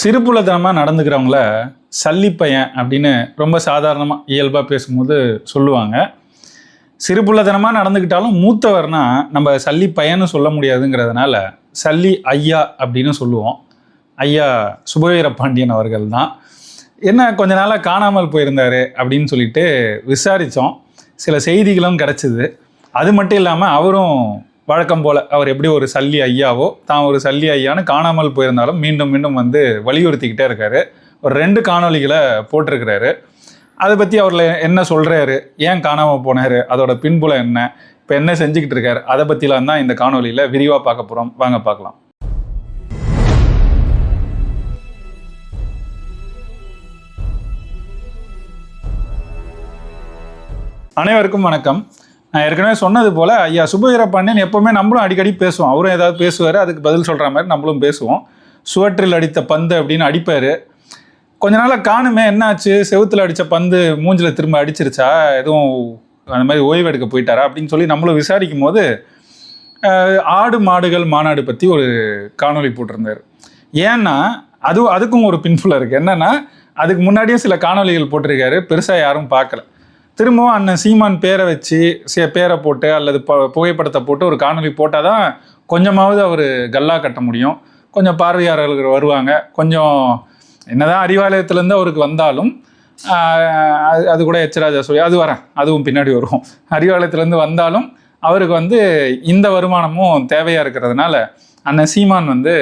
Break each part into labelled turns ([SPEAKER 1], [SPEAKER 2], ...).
[SPEAKER 1] சிறுபுலத்தனமாக நடந்துக்கிறவங்கள சல்லிப்பையன் அப்படின்னு ரொம்ப சாதாரணமாக இயல்பாக பேசும்போது சொல்லுவாங்க. சிறுபுள்ளத்தனமாக நடந்துக்கிட்டாலும் மூத்தவர்னா நம்ம சல்லி பையன்னு சொல்ல முடியாதுங்கிறதுனால சல்லி ஐயா அப்படின்னு சொல்லுவோம். ஐயா சுபவீர பாண்டியன் அவர்கள் தான். என்ன கொஞ்ச நாளாக காணாமல் போயிருந்தார் அப்படின்னு சொல்லிட்டு விசாரித்தோம் சில செய்திகளும் கிடச்சிது. அது மட்டும் இல்லாமல் அவரும் வழக்கம் போல் அவர் எப்படி ஒரு சல்லி ஐயாவோ தான் ஒரு சல்லி ஐயான்னு காணாமல் போயிருந்தாலும் மீண்டும் மீண்டும் வந்து வலியுறுத்திக்கிட்டே இருக்காரு. ஒரு ரெண்டு காணொளிகளை போட்டிருக்கிறாரு. அதை பற்றி அவரில் என்ன சொல்கிறாரு ஏன் காணாமல் போனார்? அதோட பின்புலம் என்ன? இப்போ என்ன செஞ்சுக்கிட்டு இருக்காரு? அதை பற்றிலாம் தான் இந்த காணொளியில் விரிவாக பார்க்க போகிறோம் வாங்க பார்க்கலாம். அனைவருக்கும் வணக்கம். நான் ஏற்கனவே சொன்னது போல் ஐயா சுபவீரப்பாண்டியன் எப்போவுமே நம்மளும் அடிக்கடி பேசுவோம். அவரும் ஏதாவது பேசுவார் அதுக்கு பதில் சொல்கிற மாதிரி நம்மளும் பேசுவோம். சுவற்றில் அடித்த பந்து அப்படின்னு அடிப்பார். கொஞ்ச நாளாக காணுமே என்னாச்சு? செவுத்துல அடித்த பந்து மூஞ்சில் திரும்ப அடிச்சிருச்சா? எதுவும் அந்த மாதிரி ஓய்வு எடுக்க போயிட்டாரா? அப்படின்னு சொல்லி நம்மளும் விசாரிக்கும் போது ஆடு மாடுகள் மாநாடு பற்றி ஒரு காணொளி போட்டிருந்தார். ஏன்னா அது அதுக்கும் ஒரு பின்ஃபுல்லாக இருக்குது என்னென்னா அதுக்கு முன்னாடியே சில காணொளிகள் போட்டிருக்காரு. பெருசாக யாரும் பார்க்கல. திரும்பவும் அண்ணன் சீமான் பேரை வச்சு சே பேரை போட்டு அல்லது ப புகைப்படத்தை போட்டு ஒரு காணொளி போட்டால் தான் கொஞ்சமாவது அவர் கல்லா கட்ட முடியும். கொஞ்சம் பார்வையாளர்கள் வருவாங்க. கொஞ்சம் என்னதான் அறிவாலயத்திலேருந்து அவருக்கு வந்தாலும் அது அது கூட எச்சராஜா சொல்லி அது வரேன். அதுவும் பின்னாடி வரும் அறிவாலயத்திலேருந்து வந்தாலும் அவருக்கு வந்து இந்த வருமானமும் தேவையாக இருக்கிறதுனால அண்ணன் சீமான் வந்து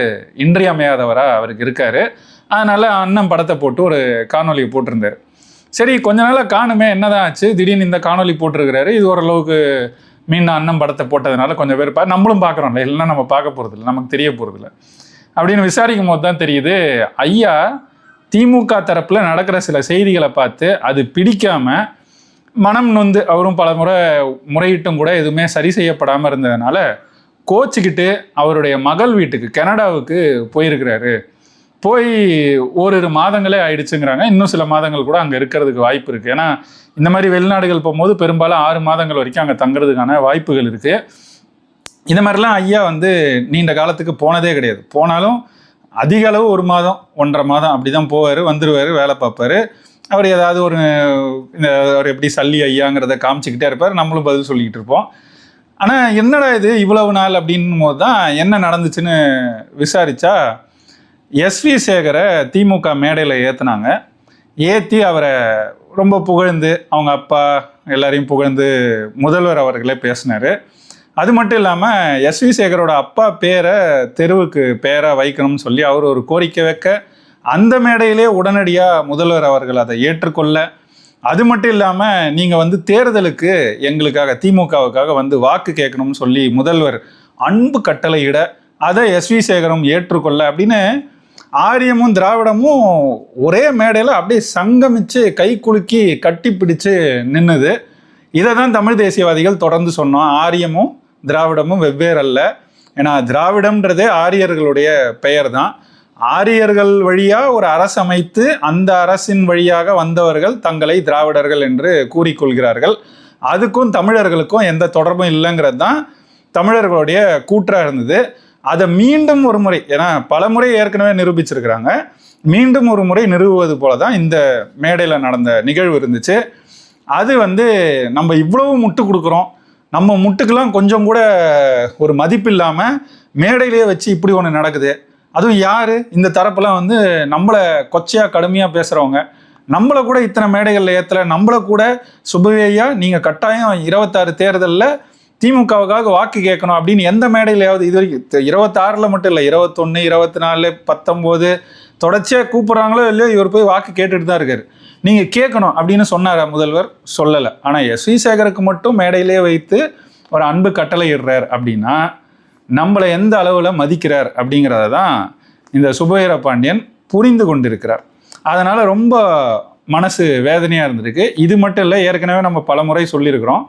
[SPEAKER 1] இன்றியமையாதவராக அவருக்கு இருக்கார். அதனால் அண்ணன் படத்தை போட்டு ஒரு காணொலியை போட்டிருந்தார். சரி கொஞ்ச நாளாக காணுமே என்னதான் ஆச்சு? திடீர்னு இந்த காணொளி போட்டிருக்கிறாரு. இது ஓரளவுக்கு மீன் அண்ணன் படத்தை போட்டதுனால கொஞ்சம் பேர் பா நம்மளும் பார்க்குறோம்ல இல்லைன்னா நம்ம பார்க்க போகிறதில்ல நமக்கு தெரிய போகிறதில்ல அப்படின்னு விசாரிக்கும் போது தான் தெரியுது ஐயா திமுக தரப்பில் நடக்கிற சில செய்திகளை பார்த்து அது பிடிக்காமல் மனம் நொந்து அவரும் பல முறை முறையிட்டும் கூட எதுவுமே சரி செய்யப்படாமல் இருந்ததுனால கோச்சிக்கிட்டு அவருடைய மகள் வீட்டுக்கு கனடாவுக்கு போயிருக்கிறாரு. போய் ஓரிரு மாதங்களே ஆயிடுச்சுங்கிறாங்க. இன்னும் சில மாதங்கள் கூட அங்கே இருக்கிறதுக்கு வாய்ப்பு இருக்குது ஏன்னா இந்த மாதிரி வெளிநாடுகள் போகும்போது பெரும்பாலும் ஆறு மாதங்கள் வரைக்கும் அங்கே தங்குறதுக்கான வாய்ப்புகள் இருக்குது இந்த மாதிரிலாம் ஐயா வந்து நீண்ட காலத்துக்கு போனதே கிடையாது. போனாலும் அதிக அளவு ஒரு மாதம் ஒன்றரை மாதம் அப்படி தான் போவார் வந்துடுவார் வேலை பார்ப்பாரு. அவர் ஏதாவது ஒரு இந்த அவர் எப்படி சல்லி ஐயாங்கிறத காமிச்சிக்கிட்டே இருப்பார். நம்மளும் பதில் சொல்லிக்கிட்டு இருப்போம். ஆனால் என்னடா இது இவ்வளவு நாள் அப்படின்னும் போது தான் என்ன நடந்துச்சுன்னு விசாரித்தா எஸ்வி சேகரை திமுக மேடையில் ஏற்றுனாங்க ஏற்றி அவரை ரொம்ப புகழ்ந்து அவங்க அப்பா எல்லாரையும் புகழ்ந்து முதல்வர் அவர்களே பேசினார். அது மட்டும் இல்லாமல் எஸ்வி சேகரோட அப்பா பேரை தெருவுக்கு பேராக வைக்கணும்னு சொல்லி அவர் ஒரு கோரிக்கை வைக்க அந்த மேடையிலே உடனடியாக முதல்வர் அவர்கள் அதை ஏற்றுக்கொள்ள அது மட்டும் இல்லாமல் நீங்கள் வந்து தேர்தலுக்கு எங்களுக்காக திமுகவுக்காக வந்து வாக்கு கேட்கணும்னு சொல்லி முதல்வர் அன்பு கட்டளையிட அதை எஸ்வி சேகரும் ஏற்றுக்கொள்ள அப்படின்னு ஆரியமும் திராவிடமும் ஒரே மேடையில் அப்படியே சங்கமிச்சு கை குலுக்கி கட்டி பிடிச்சு நின்னுது. இதை தான் தமிழ் தேசியவாதிகள் தொடர்ந்து சொன்னோம். ஆரியமும் திராவிடமும் வெவ்வேறு அல்ல ஏன்னா திராவிடம்ன்றதே ஆரியர்களுடைய பெயர் தான் ஆரியர்கள் வழியாக ஒரு அரசு அமைத்து அந்த அரசின் வழியாக வந்தவர்கள் தங்களை திராவிடர்கள் என்று கூறிக்கொள்கிறார்கள். அதுக்கும் தமிழர்களுக்கும் எந்த தொடர்பும் இல்லைங்கிறது தான் தமிழர்களுடைய கூற்றாக இருந்தது. அதை மீண்டும் ஒரு முறை ஏன்னா பல முறை ஏற்கனவே நிரூபிச்சிருக்கிறாங்க. மீண்டும் ஒரு முறை நிறுவுவது போல தான் இந்த மேடையில் நடந்த நிகழ்வு இருந்துச்சு. அது வந்து நம்ம இவ்வளவு முட்டு கொடுக்குறோம். நம்ம முட்டுக்கெல்லாம் கொஞ்சம் கூட ஒரு மதிப்பு இல்லாமல் மேடையிலேயே வச்சு இப்படி ஒன்று நடக்குது. அதுவும் யார்? இந்த தரப்பெல்லாம் வந்து நம்மளை கொச்சையாக கடுமையாக பேசுகிறவங்க நம்மளை கூட இத்தனை மேடைகளில் ஏற்றலை நம்மளை கூட சுபவேயா நீங்கள் கட்டாயம் இருபத்தாறு தேர்தலில் திமுகவுக்காக வாக்கு கேட்கணும் அப்படின்னு எந்த மேடையிலையாவது இது வரைக்கும் இருபத்தாறில் மட்டும் இல்லை இருபத்தொன்று இருபத்தி நாலு பத்தொம்போது தொடர்ச்சியாக கூப்பிட்றாங்களோ இல்லையோ இவர் போய் வாக்கு கேட்டுட்டு தான் இருக்கார். நீங்கள் கேட்கணும் அப்படின்னு சொன்னார் முதல்வர்? சொல்லலை. ஆனால் எஸ் வி சேகருக்கு மட்டும் மேடையிலே வைத்து ஒரு அன்பு கட்டளை இடுறார் அப்படின்னா நம்மளை எந்த அளவில் மதிக்கிறார் அப்படிங்கிறத தான் இந்த சுபவீர பாண்டியன் புரிந்து கொண்டிருக்கிறார். அதனால் ரொம்ப மனசு வேதனையாக இருந்திருக்கு. இது மட்டும் இல்லை ஏற்கனவே நம்ம பல முறை சொல்லியிருக்கிறோம்.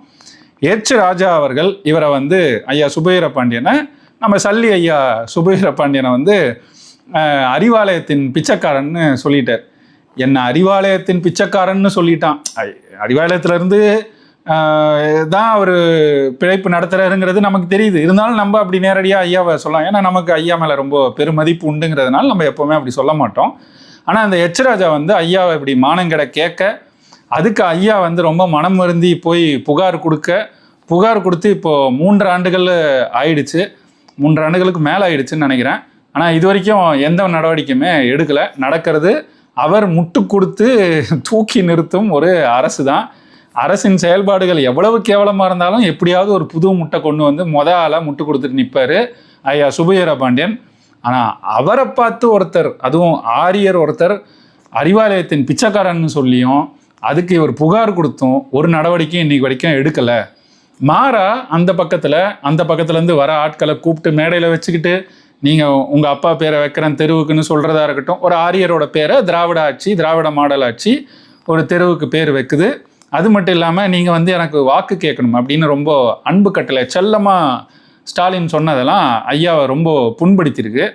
[SPEAKER 1] எச் ராஜா அவர்கள் இவரை வந்து ஐயா சுபவீர பாண்டியனை நம்ம சல்லி ஐயா சுபவீர பாண்டியனை வந்து அறிவாலயத்தின் பிச்சைக்காரன்னு சொல்லிட்டார். என்ன அறிவாலயத்தின் பிச்சைக்காரன்னு சொல்லிட்டான். ஐ- தான் அவர் பிழைப்பு நடத்துறாருங்கிறது நமக்கு தெரியுது. இருந்தாலும் நம்ம அப்படி நேரடியாக ஐயாவை சொல்லலாம். ஏன்னா நமக்கு ஐயா மேலே ரொம்ப பெருமதிப்பு உண்டுங்கிறதுனால நம்ம எப்போவுமே அப்படி சொல்ல மாட்டோம். ஆனால் அந்த எச்ராஜா வந்து ஐயாவை இப்படி மானங்கடை கேட்க அதுக்கு ஐயா வந்து ரொம்ப மனம் வருந்தி போய் புகார் கொடுக்க புகார் கொடுத்து இப்போது மூன்று ஆண்டுகள் ஆயிடுச்சு. மூன்று ஆண்டுகளுக்கு மேலே ஆயிடுச்சுன்னு நினைக்கிறேன். ஆனால் இது வரைக்கும் எந்த நடவடிக்கையுமே எடுக்கலை. நடக்கிறது அவர் முட்டு கொடுத்து தூக்கி நிறுத்தும் ஒரு அரசு தான் அரசின் செயல்பாடுகள் எவ்வளவு கேவலமாக இருந்தாலும் எப்படியாவது ஒரு புது முட்டை கொண்டு வந்து மொத ஆளாக முட்டு கொடுத்துட்டு நிற்பார் ஐயா சுபவீர பாண்டியன். ஆனால் அவரை பார்த்து ஒருத்தர் அதுவும் ஆரியர் ஒருத்தர் அறிவாலயத்தின் பிச்சைக்காரன்னு சொல்லியும் அதுக்கு இவர் புகார் கொடுத்தும் ஒரு நடவடிக்கையும் இன்னைக்கு வரைக்கும் எடுக்கலை. மாறா அந்த பக்கத்தில் அந்த பக்கத்துலேருந்து வர ஆட்களை கூப்பிட்டு மேடையில் வச்சுக்கிட்டு நீங்கள் உங்கள் அப்பா பேரை வைக்கிறேன் தெருவுக்குன்னு சொல்கிறதா இருக்கட்டும் ஒரு ஆரியரோட பேரை திராவிட ஆட்சி திராவிட மாடல் ஆட்சி ஒரு தெருவுக்கு பேர் வைக்குது. அது மட்டும் இல்லாமல் நீங்கள் வந்து எனக்கு வாக்கு கேட்கணும் அப்படின்னு ரொம்ப அன்பு கட்டளை செல்லமாக ஸ்டாலின் சொன்னதெல்லாம் ஐயாவை ரொம்ப புண்படுத்தியிருக்கு.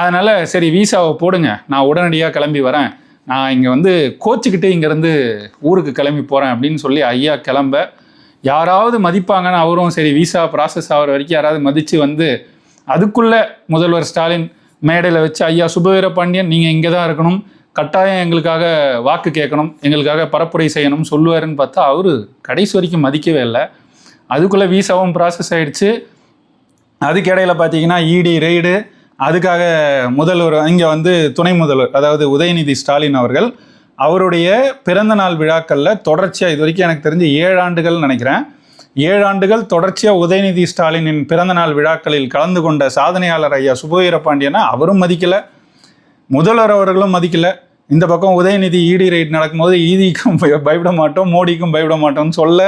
[SPEAKER 1] அதனால் சரி வீசாவை போடுங்க நான் உடனடியாக கிளம்பி வரேன். நான் இங்கே வந்து கோச்சுக்கிட்டே இங்கேருந்து ஊருக்கு கிளம்பி போகிறேன் அப்படின்னு சொல்லி ஐயா கிளம்ப. யாராவது மதிப்பாங்கன்னு அவரும் சரி விசா ப்ராசஸ் ஆகிற வரைக்கும் யாராவது மதித்து வந்து அதுக்குள்ளே முதல்வர் ஸ்டாலின் மேடையில் வச்சு ஐயா சுபவீர பாண்டியன் நீங்கள் இங்கே தான் இருக்கணும். கட்டாயம் எங்களுக்காக வாக்கு கேட்கணும். எங்களுக்காக பரப்புரை செய்யணும் சொல்லுவாருன்னு பார்த்தா அவர் கடைசி வரைக்கும் மதிக்கவே இல்லை. அதுக்குள்ளே விசாவும் ப்ராசஸ் ஆகிடுச்சு அதுக்கு இடையில பார்த்தீங்கன்னா இடி ரெய்டு அதுக்காக முதல்வர் இங்கே வந்து துணை முதல்வர் அதாவது உதயநிதி ஸ்டாலின் அவர்கள் அவருடைய பிறந்த நாள் விழாக்களில் தொடர்ச்சியாக இது வரைக்கும் எனக்கு தெரிஞ்சு ஏழு ஆண்டுகள் நினைக்கிறேன். ஏழு ஆண்டுகள் தொடர்ச்சியாக உதயநிதி ஸ்டாலினின் பிறந்த நாள் விழாக்களில் கலந்து கொண்ட சாதனையாளர் ஐயா சுபவீர பாண்டியனை அவரும் மதிக்கலை முதல்வர் அவர்களும் மதிக்கலை. இந்த பக்கம் உதயநிதி இடி ரைட் நடக்கும்போது e ஈதிக்கும் பய- பயப்பட மாட்டோம் மோடிக்கும் பயப்பட மாட்டோம்னு சொல்ல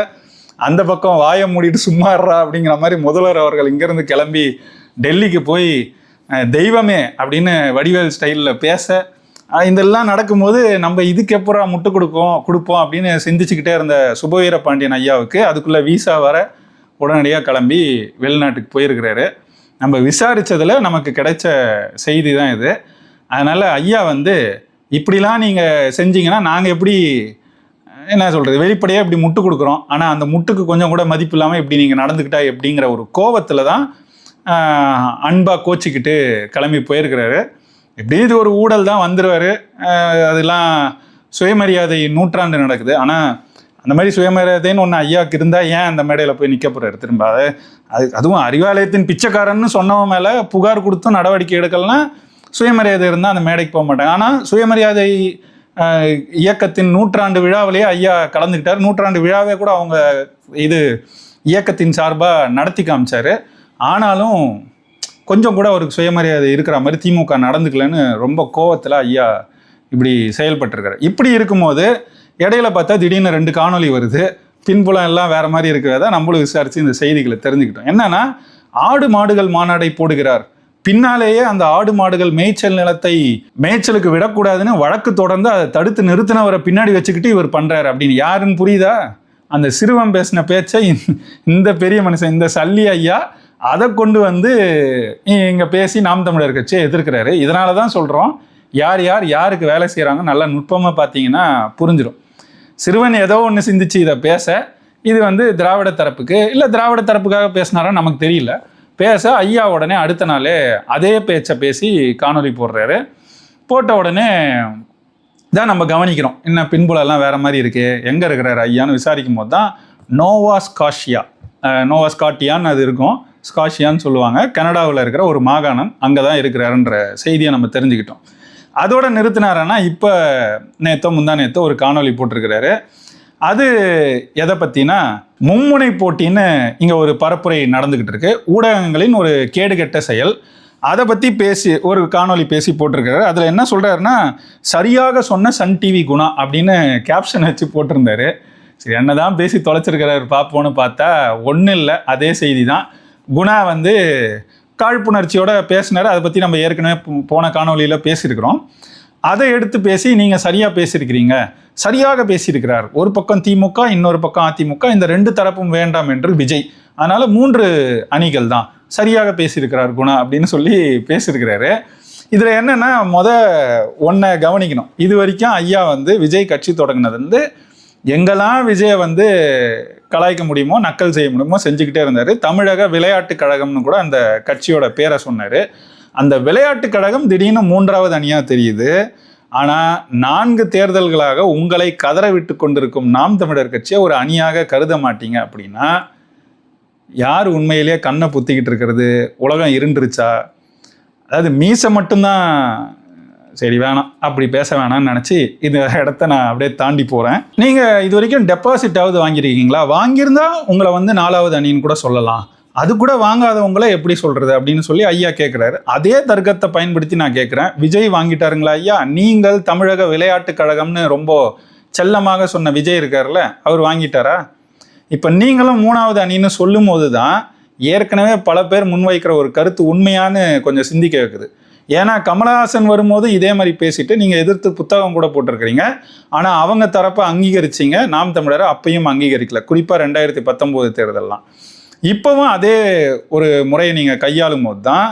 [SPEAKER 1] அந்த பக்கம் வாயை மூடிட்டு சும்மாடுறா அப்படிங்கிற மாதிரி முதல்வர் அவர்கள் இங்கேருந்து கிளம்பி டெல்லிக்கு போய் தெய்வமே அப்படின்னு வடிவேல் ஸ்டைலில் பேச இதெல்லாம் நடக்கும்போது நம்ம இதுக்கு எப்பரா முட்டு கொடுப்போம் கொடுப்போம் அப்படின்னு சிந்திச்சுக்கிட்டே இருந்த சுபவீர பாண்டியன் ஐயாவுக்கு அதுக்குள்ளே வீசா வர உடனடியாக கிளம்பி வெளிநாட்டுக்கு போயிருக்கிறாரு. நம்ம விசாரித்ததில் நமக்கு கிடைச்ச செய்தி தான் இது. அதனால் ஐயா வந்து இப்படிலாம் நீங்கள் செஞ்சீங்கன்னா நாங்கள் எப்படி என்ன சொல்கிறது வெளிப்படையாக இப்படி முட்டு கொடுக்குறோம். ஆனால் அந்த முட்டுக்கு கொஞ்சம் கூட மதிப்பு இல்லாமல் இப்படி நீங்கள் நடந்துக்கிட்டா எப்படிங்கிற ஒரு கோவத்தில் தான் அன்பாக கோச்சிக்கிட்டு கிளம்பி போயிருக்கிறாரு. எப்படி இது ஒரு ஊழல் தான் வந்துடுவார் அதெல்லாம் சுயமரியாதை நூற்றாண்டு நடக்குது. ஆனால் அந்த மாதிரி சுயமரியாதைன்னு ஒன்று ஐயாவுக்கு இருந்தால் ஏன் அந்த மேடையில் போய் நிற்க போகிறாரு திரும்ப? அது அது அதுவும் அறிவாலயத்தின் பிச்சைக்காரன்னு சொன்னவன் மேலே புகார் கொடுத்தும் நடவடிக்கை எடுக்கலாம் சுயமரியாதை இருந்தால் அந்த மேடைக்கு போக மாட்டாங்க. ஆனால் சுயமரியாதை இயக்கத்தின் நூற்றாண்டு விழாவிலேயே ஐயா கலந்துக்கிட்டார். நூற்றாண்டு விழாவே கூட அவங்க இது இயக்கத்தின் சார்பாக நடத்தி காமிச்சாரு. ஆனாலும் கொஞ்சம் கூட அவருக்கு சுயமரியாதை இருக்கிற மாதிரி திமுக நடந்துக்கலன்னு ரொம்ப கோவத்தில் ஐயா இப்படி செயல்பட்டிருக்காரு. இப்படி இருக்கும்போது இடையில பார்த்தா திடீர்னு ரெண்டு காணொளி வருது. பின்புலம் எல்லாம் வேற மாதிரி இருக்கிறதா நம்மளும் விசாரித்து இந்த செய்திகளை தெரிஞ்சுக்கிட்டோம். என்னன்னா ஆடு மாடுகள் மாநாடை போடுகிறார். பின்னாலேயே அந்த ஆடு மாடுகள் மேய்ச்சல் நிலத்தை மேய்ச்சலுக்கு விடக்கூடாதுன்னு வழக்கு தொடர்ந்து அதை தடுத்து நிறுத்தினவரை பின்னாடி வச்சுக்கிட்டு இவர் பண்ணுறாரு அப்படின்னு யாருன்னு புரியுதா? அந்த சிறுவன் பேசின பேச்சை இந்த- இந்த பெரிய மனுஷன் இந்த சல்லி ஐயா அதை கொண்டு வந்து இங்கே பேசி நாம் தமிழர் கட்சியை எதிர்க்கிறாரு. இதனால தான் சொல்கிறோம் யார் யார் யாருக்கு வேலை செய்கிறாங்க நல்லா நுட்பமாக பார்த்தீங்கன்னா புரிஞ்சிடும் சிறுவன் ஏதோ ஒன்று சிந்திச்சு இதை பேச இது வந்து திராவிட தரப்புக்கு இல்லை திராவிட தரப்புக்காக பேசினாரா நமக்கு தெரியல. பேச ஐயா உடனே அடுத்த நாளே அதே பேச்சை பேசி காணொளி போடுறாரு. போட்ட உடனே தான் நம்ம கவனிக்கிறோம் என்ன பின்புலெல்லாம் வேறு மாதிரி இருக்குது எங்கே இருக்கிறாரு ஐயான்னு விசாரிக்கும் போது தான் நோவா ஸ்காஷியா நோவா ஸ்காட்டியான்னு அது இருக்கும். ஸ்காஷியான்னு சொல்லுவாங்க. கனடாவில் இருக்கிற ஒரு மாகாணம் அங்கே தான் இருக்கிறாருன்ற செய்தியை நம்ம தெரிஞ்சுக்கிட்டோம். அதோட நிறுத்தினாரன்னா இப்போ நேத்தோ முந்தா நேத்தோ ஒரு காணொளி போட்டிருக்கிறாரு. அது எதை பற்றினா மும்முனை போட்டின்னு இங்கே ஒரு பரப்புரை நடந்துக்கிட்டு இருக்கு. ஊடகங்களின் ஒரு கேடுகெட்ட செயல். அதை பற்றி பேசி ஒரு காணொளி பேசி போட்டிருக்காரு அதில் என்ன சொல்கிறாருன்னா சரியாக சொன்ன சன் டிவி குணா அப்படின்னு கேப்ஷன் வச்சு போட்டிருந்தாரு. சரி என்னதான் பேசி தொலைச்சிருக்கிறாரு பார்ப்போன்னு பார்த்தா ஒன்றும் இல்லை அதே செய்தி தான் குணா வந்து காழ்ப்புணர்ச்சியோட பேசினார். அதை பற்றி நம்ம ஏற்கனவே போ- போன காணொலியில் பேசியிருக்கிறோம். அதை எடுத்து பேசி நீங்கள் சரியாக பேசியிருக்கிறீங்க. சரியாக பேசியிருக்கிறார். ஒரு பக்கம் திமுக இன்னொரு பக்கம் அதிமுக. இந்த ரெண்டு தரப்பும் வேண்டாம் என்று விஜய். அதனால் மூன்று அணிகள் தான். சரியாக பேசியிருக்கிறார் குணா அப்படின்னு சொல்லி பேசியிருக்கிறாரு. இதில் என்னென்னா முத ஒன்றை கவனிக்கணும். இது வரைக்கும் ஐயா வந்து விஜய் கட்சி தொடங்கினது வந்து எங்கெல்லாம் விஜயை வந்து கலாய்க்க முடியுமோ நக்கல் செய்ய முடியுமோ செஞ்சுக்கிட்டே இருந்தார். தமிழக விளையாட்டு கழகம்னு கூட அந்த கட்சியோட பேரை சொன்னார். அந்த விளையாட்டுக் கழகம் திடீர்னு மூன்றாவது அணியாக தெரியுது. ஆனால் நான்கு தேர்தல்களாக உங்களை கதற விட்டு கொண்டிருக்கும் நாம் தமிழர் கட்சியை ஒரு அணியாக கருத மாட்டீங்க அப்படின்னா யார் உண்மையிலேயே கண்ணை புத்திக்கிட்டு இருக்கிறது? உலகம் இருண்டுருச்சா அதாவது மீசை மட்டும்தான் சரி வேணாம். அப்படி பேச வேணாம்னு நினச்சி இந்த இடத்த நான் அப்படியே தாண்டி போகிறேன் நீங்கள் இது வரைக்கும் டெபாசிட்டாவது வாங்கியிருக்கீங்களா? வாங்கியிருந்தா உங்களை வந்து நாலாவது அணின்னு கூட சொல்லலாம். அது கூட வாங்காதவங்கள எப்படி சொல்கிறது அப்படின்னு சொல்லி ஐயா கேட்குறாரு அதே தர்க்கத்தை பயன்படுத்தி நான் கேட்குறேன் விஜய் வாங்கிட்டாருங்களா ஐயா? நீங்கள் தமிழக விளையாட்டுக் கழகம்னு ரொம்ப செல்லமாக சொன்ன விஜய் இருக்கார்ல அவர் வாங்கிட்டாரா? இப்போ நீங்களும் மூணாவது அணின்னு சொல்லும் போது தான் ஏற்கனவே பல பேர் முன்வைக்கிற ஒரு கருத்து உண்மையானு கொஞ்சம் சிந்திக்க வைக்குது. ஏன்னா கமலஹாசன் வரும்போது இதே மாதிரி பேசிட்டு நீங்கள் எதிர்த்து புத்தகம் கூட போட்டிருக்கிறீங்க. ஆனால் அவங்க தரப்பை அங்கீகரிச்சிங்க. நாம் தமிழரை அப்பையும் அங்கீகரிக்கல. குறிப்பாக ரெண்டாயிரத்தி பத்தொம்போது தேர்தலெலாம். இப்போவும் அதே ஒரு முறையை நீங்கள் கையாளும் போது தான்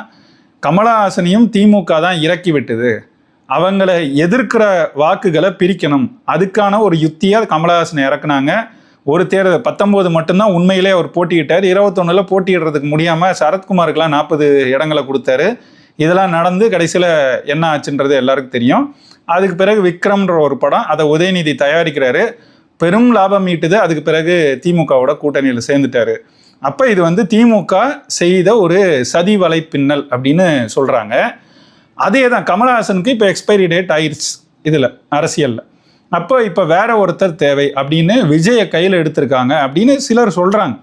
[SPEAKER 1] கமலஹாசனையும் திமுக தான் இறக்கி விட்டுது. அவங்கள எதிர்க்கிற வாக்குகளை பிரிக்கணும். அதுக்கான ஒரு யுத்தியாக கமலஹாசனை இறக்குனாங்க. ஒரு தேர்தல் பத்தொம்போது மட்டும்தான் உண்மையிலே அவர் போட்டியிட்டார். இருபத்தொன்னில் போட்டியிடுறதுக்கு முடியாமல் சரத்குமாருக்கெலாம் நாற்பது இடங்களை கொடுத்தாரு. இதெல்லாம் நடந்து கடைசியில் என்ன ஆச்சுன்றது எல்லாருக்கும் தெரியும். அதுக்கு பிறகு விக்ரம்ன்ற ஒரு படம் அதை உதயநிதி தயாரிக்கிறாரு. பெரும் லாபம் ஈட்டுது. அதுக்கு பிறகு திமுகவோட கூட்டணியில் சேர்ந்துட்டாரு. அப்போ இது வந்து திமுக செய்த ஒரு சதி வலைப்பின்னல் அப்படின்னு சொல்கிறாங்க அதே தான் கமலஹாசனுக்கு இப்போ எக்ஸ்பைரி டேட் ஆயிடுச்சு இதில் அரசியலில். அப்போ இப்போ வேற ஒருத்தர் தேவை அப்படின்னு விஜயை கையில் எடுத்திருக்காங்க அப்படின்னு சிலர் சொல்கிறாங்க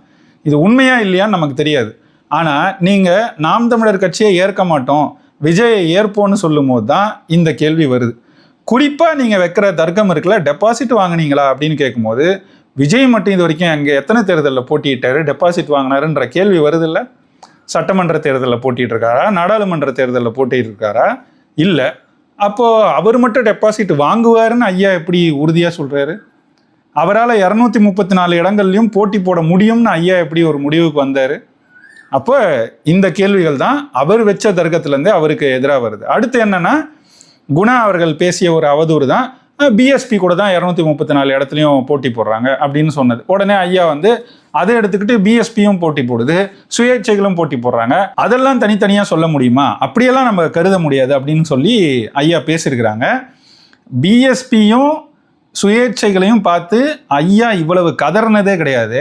[SPEAKER 1] இது உண்மையா இல்லையான்னு நமக்கு தெரியாது. ஆனால் நீங்கள் நாம் தமிழர் கட்சியை ஏற்க மாட்டோம் விஜயை ஏற்போன்னு சொல்லும் போது தான் இந்த கேள்வி வருது. குறிப்பாக நீங்கள் வைக்கிற தர்க்கம் இருக்குல்ல டெபாசிட் வாங்குனீங்களா அப்படின்னு கேட்கும்போது விஜய் மட்டும் இது வரைக்கும் அங்கே எத்தனை தேர்தலில் போட்டிட்டாரு டெபாசிட் வாங்கினாருன்ற கேள்வி வருது இல்லை சட்டமன்ற தேர்தலில் போட்டிட்டு இருக்காரா நாடாளுமன்ற தேர்தலில் போட்டிட்டு இருக்காரா இல்லை. அப்போது அவர் மட்டும் டெபாசிட் வாங்குவாருன்னு ஐயா எப்படி உறுதியாக சொல்கிறாரு அவரால் இரநூத்தி முப்பத்தி நாலு இடங்கள்லையும் போட்டி போட முடியும்னு ஐயா எப்படி ஒரு முடிவுக்கு வந்தார்? அப்போ இந்த கேள்விகள் தான் அவர் வச்ச தர்க்கத்துலேருந்து அவருக்கு எதிராக வருது. அடுத்து என்னென்னா குணா அவர்கள் பேசிய ஒரு அவதூறு தான் பிஎஸ்பி கூட தான் இரநூத்தி முப்பத்தி நாலு இடத்துலையும் போட்டி போடுறாங்க அப்படின்னு சொன்னது. உடனே ஐயா வந்து அதை எடுத்துக்கிட்டு பிஎஸ்பியும் போட்டி போடுது சுயேட்சைகளும் போட்டி போடுறாங்க. அதெல்லாம் தனித்தனியாக சொல்ல முடியுமா? அப்படியெல்லாம் நம்ம கருத முடியாது அப்படின்னு சொல்லி ஐயா பேசியிருக்கிறாங்க. பிஎஸ்பியும் சுயேட்சைகளையும் பார்த்து ஐயா இவ்வளவு கதறினதே கிடையாது.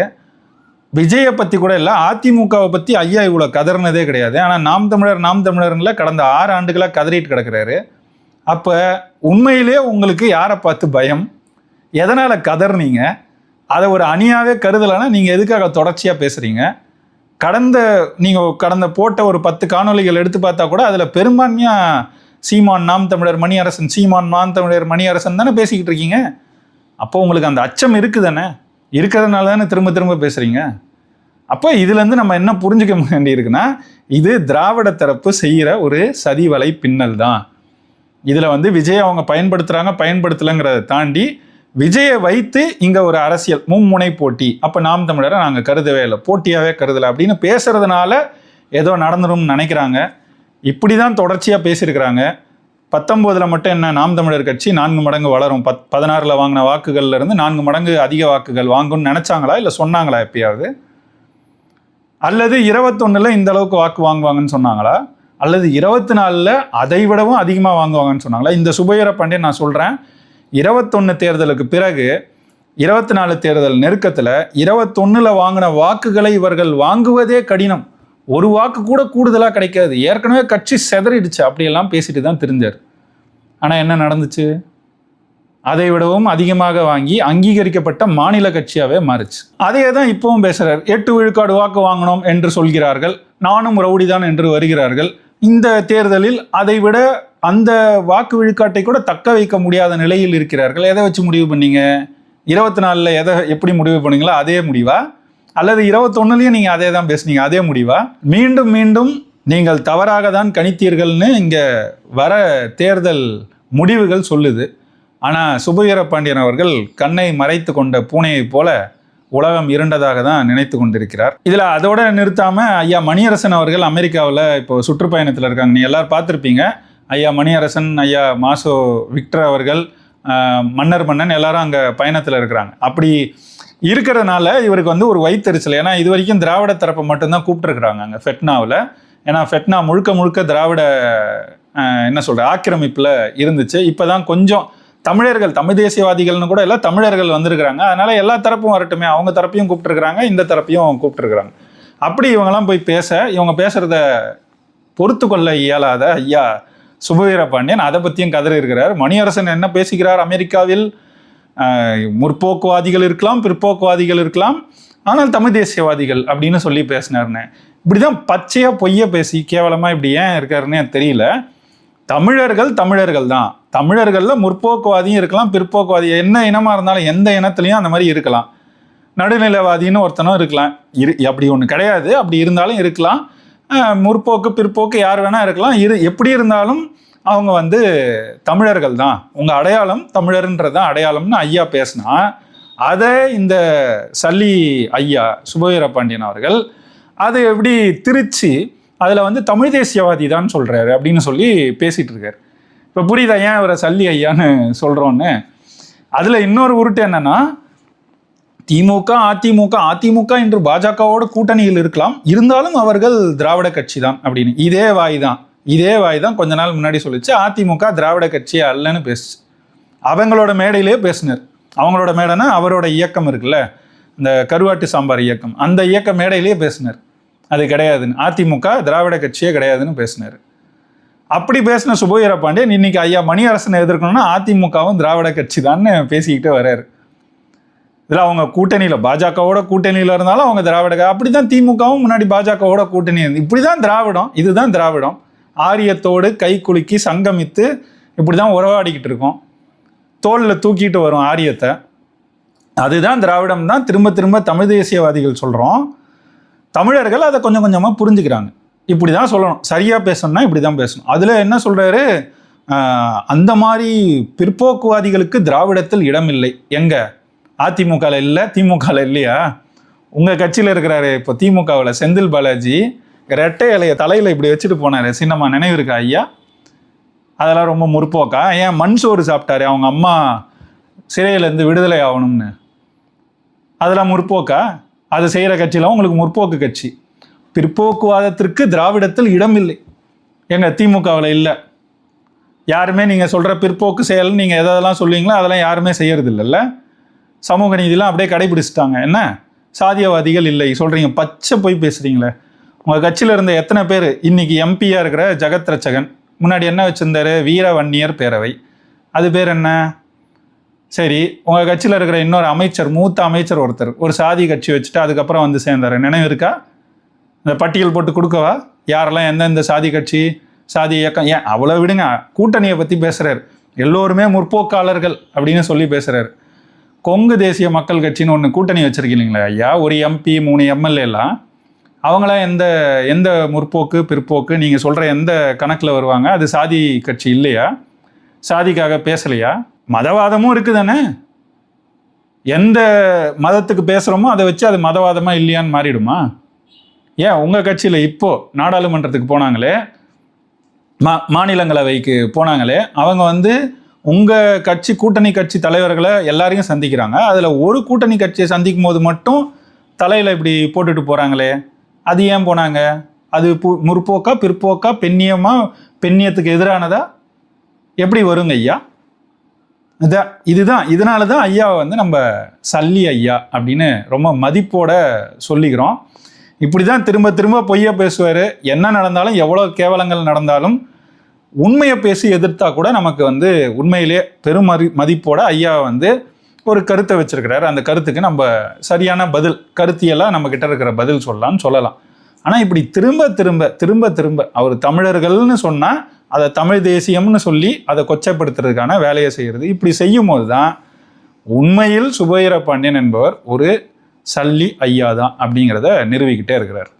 [SPEAKER 1] விஜயை பற்றி கூட இல்லை அதிமுகவை பற்றி ஐயா இவ்வளோ கதறினதே கிடையாது. ஆனால் நாம் தமிழர் நாம் தமிழர்ல கடந்த ஆறு ஆண்டுகளாக கதறிட்டு கிடக்குறாரு. அப்போ உண்மையிலே உங்களுக்கு யாரை பார்த்து பயம்? எதனால் கதறினீங்க? அதை ஒரு அணியாகவே கருதலைன்னா நீங்கள் எதுக்காக தொடர்ச்சியாக பேசுகிறீங்க கடந்த நீங்கள் கடந்த போட்ட ஒரு பத்து காணொளிகள் எடுத்து பார்த்தா கூட அதில் பெரும்பான்மையாக சீமான் நாம் தமிழர் மணியரசன் சீமான் நாம் தமிழர் மணியரசன் தானே பேசிக்கிட்டு இருக்கீங்க? அப்போ உங்களுக்கு அந்த அச்சம் இருக்குதானே? இருக்கிறதுனால தானே திரும்ப திரும்ப பேசுகிறீங்க அப்போ இதுலேருந்து நம்ம என்ன புரிஞ்சுக்க வேண்டியிருக்குன்னா இது திராவிட தரப்பு செய்கிற ஒரு சதி வலை பின்னல் தான். இதில் வந்து விஜய் அவங்க பயன்படுத்துகிறாங்க பயன்படுத்தலைங்கிறத தாண்டி விஜயை வைத்து இங்கே ஒரு அரசியல் மும்முனை போட்டி. அப்போ நாம் தமிழரை நாங்கள் கருதவே இல்லை. போட்டியாகவே கருதலை அப்படின்னு பேசுகிறதுனால ஏதோ நடந்துரும்னு நினைக்கிறாங்க. இப்படி தான் தொடர்ச்சியாக பேசியிருக்கிறாங்க. பத்தொம்போதில் மட்டும் என்ன நாம் தமிழர் கட்சி நான்கு மடங்கு வளரும். பத் பதினாறில் வாங்கின வாக்குகள்ல இருந்து நான்கு மடங்கு அதிக வாக்குகள் வாங்கும்னு நினச்சாங்களா இல்லை சொன்னாங்களா எப்பயாவது? அல்லது இருபத்தொன்னில் இந்த அளவுக்கு வாக்கு வாங்குவாங்கன்னு சொன்னாங்களா? அல்லது இருபத்தி நாலில் அதை விடவும் அதிகமாக வாங்குவாங்கன்னு சொன்னாங்களா? இந்த சுபயர பாண்டியன் நான் சொல்கிறேன் இருபத்தொன்று தேர்தலுக்கு பிறகு இருபத்தி நாலு தேர்தல் நெருக்கத்தில் இருபத்தொன்னில் வாங்கின வாக்குகளை இவர்கள் வாங்குவதே கடினம். ஒரு வாக்கு கூட கூடுதலாக கிடைக்காது. ஏற்கனவே கட்சி செதறிடுச்சு. அப்படியெல்லாம் பேசிட்டு தான் தெரிஞ்சார். ஆனால் என்ன நடந்துச்சு? அதை விடவும் அதிகமாக வாங்கி அங்கீகரிக்கப்பட்ட மாநில கட்சியாகவே மாறுச்சு. அதே தான் இப்பவும் பேசுகிறார் எட்டு விழுக்காடு வாக்கு வாங்கணும் என்று சொல்கிறார்கள். நானும் ரவுடி தான் என்று வருகிறார்கள். இந்த தேர்தலில் அதை விட அந்த வாக்கு விழுக்காட்டை கூட தக்க வைக்க முடியாத நிலையில் இருக்கிறார்கள். எதை வச்சு முடிவு பண்ணீங்க? இருபத்தி நாலில் எதை எப்படி முடிவு பண்ணீங்களோ அதே முடிவா? அல்லது இருபத்தொன்னுலையும் நீங்கள் அதே தான் பேசுனீங்க அதே முடிவா? மீண்டும் மீண்டும் நீங்கள் தவறாக தான் கணித்தீர்கள்னு இங்கே வர தேர்தல் முடிவுகள் சொல்லுது. ஆனால் சுபவீர பாண்டியன் அவர்கள் கண்ணை மறைத்து கொண்ட பூனையைப் போல உலகம் இருண்டதாக தான் நினைத்து கொண்டிருக்கிறார். இதில் அதோட நிறுத்தாமல் ஐயா மணியரசன் அவர்கள் அமெரிக்காவில் இப்போ சுற்றுப்பயணத்தில் இருக்காங்க. நீ எல்லோரும் பார்த்துருப்பீங்க. ஐயா மணியரசன் ஐயா மாசோ விக்டர் அவர்கள் மன்னர் மன்னன் எல்லாரும் அங்கே பயணத்தில் இருக்கிறாங்க. அப்படி இருக்கிறதுனால இவருக்கு வந்து ஒரு வயிற்றுச்சல் ஏன்னா இது வரைக்கும் திராவிட தரப்பை மட்டும்தான் கூப்பிட்டுருக்குறாங்க அங்கே ஃபெட்னாவில். ஏன்னா ஃபெட்னா முழுக்க முழுக்க திராவிட என்ன சொல்கிற ஆக்கிரமிப்பில் இருந்துச்சு. இப்போ தான் கொஞ்சம் தமிழர்கள் தமிழ் தேசியவாதிகள்னு கூட எல்லாம் தமிழர்கள் வந்திருக்கிறாங்க. அதனால் எல்லா தரப்பும் வரட்டுமே. அவங்க தரப்பையும் கூப்பிட்டுருக்குறாங்க இந்த தரப்பையும் கூப்பிட்டுருக்குறாங்க. அப்படி இவங்கெல்லாம் போய் பேச இவங்க பேசுகிறத பொறுத்து கொள்ள இயலாத ஐயா சுபவீர பாண்டியன் அதை பற்றியும் கதறி இருக்கிறார் மணியரசன் என்ன பேசுகிறார் அமெரிக்காவில்? முற்போக்குவாதிகள் இருக்கலாம் பிற்போக்குவாதிகள் இருக்கலாம். ஆனால் தமிழ் தேசியவாதிகள் அப்படின்னு சொல்லி பேசினார்னு இப்படிதான் பச்சையா பொய்ய பேசி கேவலமா இப்படி ஏன் இருக்காருன்னு தெரியல. தமிழர்கள் தமிழர்கள் தான். தமிழர்களில் முற்போக்குவாதியும் இருக்கலாம் பிற்போக்குவாதி என்ன இனமாக இருந்தாலும் எந்த இனத்துலையும் அந்த மாதிரி இருக்கலாம். நடுநிலைவாதின்னு ஒருத்தனும் இருக்கலாம். இரு அப்படி ஒன்று கிடையாது. அப்படி இருந்தாலும் இருக்கலாம். முற்போக்கு பிற்போக்கு யார் வேணால் இருக்கலாம். இரு எப்படி இருந்தாலும் அவங்க வந்து தமிழர்கள் தான். உங்கள் அடையாளம் தமிழர்ன்றதான் அடையாளம்னு ஐயா பேசினா அதை இந்த சல்லி ஐயா சுபவீர பாண்டியன் அவர்கள் அதை எப்படி திருச்சி அதில் வந்து தமிழ் தேசியவாதி தான் சொல்கிறாரு அப்படின்னு சொல்லி பேசிகிட்டு இருக்கார். இப்போ புரியுதா ஏன் அவரை சல்லி ஐயான்னு சொல்கிறோன்னு அதில் இன்னொரு உருட்டு என்னன்னா திமுக அதிமுக அதிமுக இன்று பாஜகவோட கூட்டணியில் இருக்கலாம். இருந்தாலும் அவர்கள் திராவிட கட்சி தான் அப்படின்னு. இதே வாய் தான். இதே வாய் தான் கொஞ்ச நாள் முன்னாடி சொல்லிச்சு அதிமுக திராவிட கட்சி அல்லன்னு பேசுச்சு. அவங்களோட மேடையிலேயே பேசினார். அவங்களோட மேடைனா அவரோட இயக்கம் இருக்குல்ல இந்த கருவாட்டு சாம்பார் இயக்கம். அந்த இயக்க மேடையிலேயே பேசினார். அது கிடையாதுன்னு. அதிமுக திராவிட கட்சியே கிடையாதுன்னு பேசினார். அப்படி பேசின சுபவீர பாண்டியன் இன்னைக்கு ஐயா மணியரசனை எதிர்க்கணும்னா அதிமுகவும் திராவிட கட்சி தான்னு பேசிக்கிட்டு வர்றாரு இதில் அவங்க கூட்டணியில் பாஜகவோட கூட்டணியில் இருந்தாலும் அவங்க திராவிட க- அப்படிதான் திமுகவும் முன்னாடி பாஜகவோட கூட்டணி இருந்து இப்படி தான் திராவிடம் இதுதான் திராவிடம். ஆரியத்தோடு கை குலுக்கி சங்கமித்து இப்படி தான் உறவாடிக்கிட்டு இருக்கோம். தோளில் தூக்கிட்டு வரும் ஆரியத்தை. அதுதான் திராவிடம் தான் திரும்ப திரும்ப தமிழ் தேசியவாதிகள் சொல்கிறோம் தமிழர்கள் அதை கொஞ்சம் கொஞ்சமாக புரிஞ்சுக்கிறாங்க. இப்படி தான் சொல்லணும். சரியாக பேசணும்னா இப்படி தான் பேசணும். அதில் என்ன சொல்கிறாரு அந்த மாதிரி பிற்போக்குவாதிகளுக்கு திராவிடத்தில் இடம் இல்லை எங்கே? அதிமுகவில் இல்லை திமுகவில் இல்லையா? உங்கள் கட்சியில் இருக்கிறாரு இப்போ திமுகவில் செந்தில் பாலாஜி. ரெட்டை இலைய தலையில் இப்படி வச்சுட்டு போனார். சின்னம்மா நினைவு இருக்கா ஐயா? அதெல்லாம் ரொம்ப முற்போக்கா? ஏன் மண் சோறு சாப்பிட்டாரு அவங்க அம்மா சிறையிலேருந்து விடுதலை ஆகணும்னு. அதெல்லாம் முற்போக்கா? அது செய்கிற கட்சியெலாம் உங்களுக்கு முற்போக்கு கட்சி. பிற்போக்குவாதத்திற்கு திராவிடத்தில் இடம் இல்லை எங்கள் திமுகவில் இல்லை. யாருமே நீங்கள் சொல்கிற பிற்போக்கு செயல் நீங்கள் எதெல்லாம் சொல்லுவீங்களோ அதெல்லாம் யாருமே செய்கிறது இல்லைல்ல சமூக நீதிலாம் அப்படியே கடைபிடிச்சிட்டாங்க. என்ன? சாதியவாதிகள் இல்லை. சொல்கிறீங்க பச்சை போய் பேசுகிறீங்களே உங்கள் கட்சியில் இருந்த எத்தனை பேர்? இன்னைக்கு எம்பியாக இருக்கிற ஜெகத் ரச்சகன் முன்னாடி என்ன வச்சுருந்தாரு? வீர வன்னியர் பேரவை. அது பேர் என்ன? சரி உங்கள் கட்சியில் இருக்கிற இன்னொரு அமைச்சர் மூத்த அமைச்சர் ஒருத்தர் ஒரு சாதி கட்சி வச்சுட்டு அதுக்கப்புறம் வந்து சேர்ந்தார். நினைவு இருக்கா? இந்த பட்டியல் போட்டு கொடுக்கவா? யாரெல்லாம் எந்தெந்த சாதி கட்சி சாதி இயக்கம்? ஏன் அவ்வளோ விடுங்க. கூட்டணியை பற்றி பேசுகிறார் எல்லோருமே முற்போக்காளர்கள் அப்படின்னு சொல்லி பேசுகிறார் கொங்கு தேசிய மக்கள் கட்சின்னு ஒன்று கூட்டணி வச்சுருக்கீங்களா ஐயா ஒரு எம்பி மூணு எம்எல்ஏலாம் அவங்களாம் எந்த எந்த முற்போக்கு பிற்போக்கு நீங்கள் சொல்கிற எந்த கணக்கில் வருவாங்க? அது சாதி கட்சி இல்லையா? சாதிக்காக பேசலையா? மதவாதமும் இருக்குதானே? எந்த மதத்துக்கு பேசுகிறோமோ அதை வச்சு அது மதவாதமாக இல்லையான்னு மாறிடுமா? ஏன் உங்கள் கட்சியில் இப்போது நாடாளுமன்றத்துக்கு போனாங்களே மா மாநிலங்களவைக்கு போனாங்களே அவங்க வந்து உங்கள் கட்சி கூட்டணி கட்சி தலைவர்களை எல்லாரையும் சந்திக்கிறாங்க. அதில் ஒரு கூட்டணி கட்சியை சந்திக்கும் போது மட்டும் தலையில் இப்படி போட்டுட்டு போகிறாங்களே அது ஏன் போனாங்க? அது பு முற்போக்கா பிற்போக்கா பெண்ணியமா பெண்ணியத்துக்கு எதிரானதா? எப்படி வருங்க ஐயா? இதான் இதுதான் இதனால தான் ஐயாவை வந்து நம்ம சல்லி ஐயா அப்படின்னு ரொம்ப மதிப்போட சொல்லிக்கிறோம். இப்படி தான் திரும்ப திரும்ப பொய்ய பேசுவார். என்ன நடந்தாலும் எவ்வளோ கேவலங்கள் நடந்தாலும் உண்மையை பேசி எதிர்த்தா கூட நமக்கு வந்து உண்மையிலே பெருமதி மதிப்போட ஐயாவை வந்து ஒரு கருத்தை வச்சிருக்கிறாரு. அந்த கருத்துக்கு நம்ம சரியான பதில் கருத்தியெல்லாம் நம்ம கிட்ட இருக்கிற பதில் சொல்லலாம்னு சொல்லலாம். ஆனால் இப்படி திரும்ப திரும்ப திரும்ப திரும்ப அவர் தமிழர்கள்னு சொன்னால் அதை தமிழ் தேசியம்னு சொல்லி அதை கொச்சப்படுத்துறதுக்கான வேலையை செய்கிறது இப்படி செய்யும் போது தான் உண்மையில் சுபைர பாண்டியன் என்பவர் ஒரு சல்லி ஐயா தான் அப்படிங்கிறத நிறுவிக்கிட்டே இருக்கிறார்.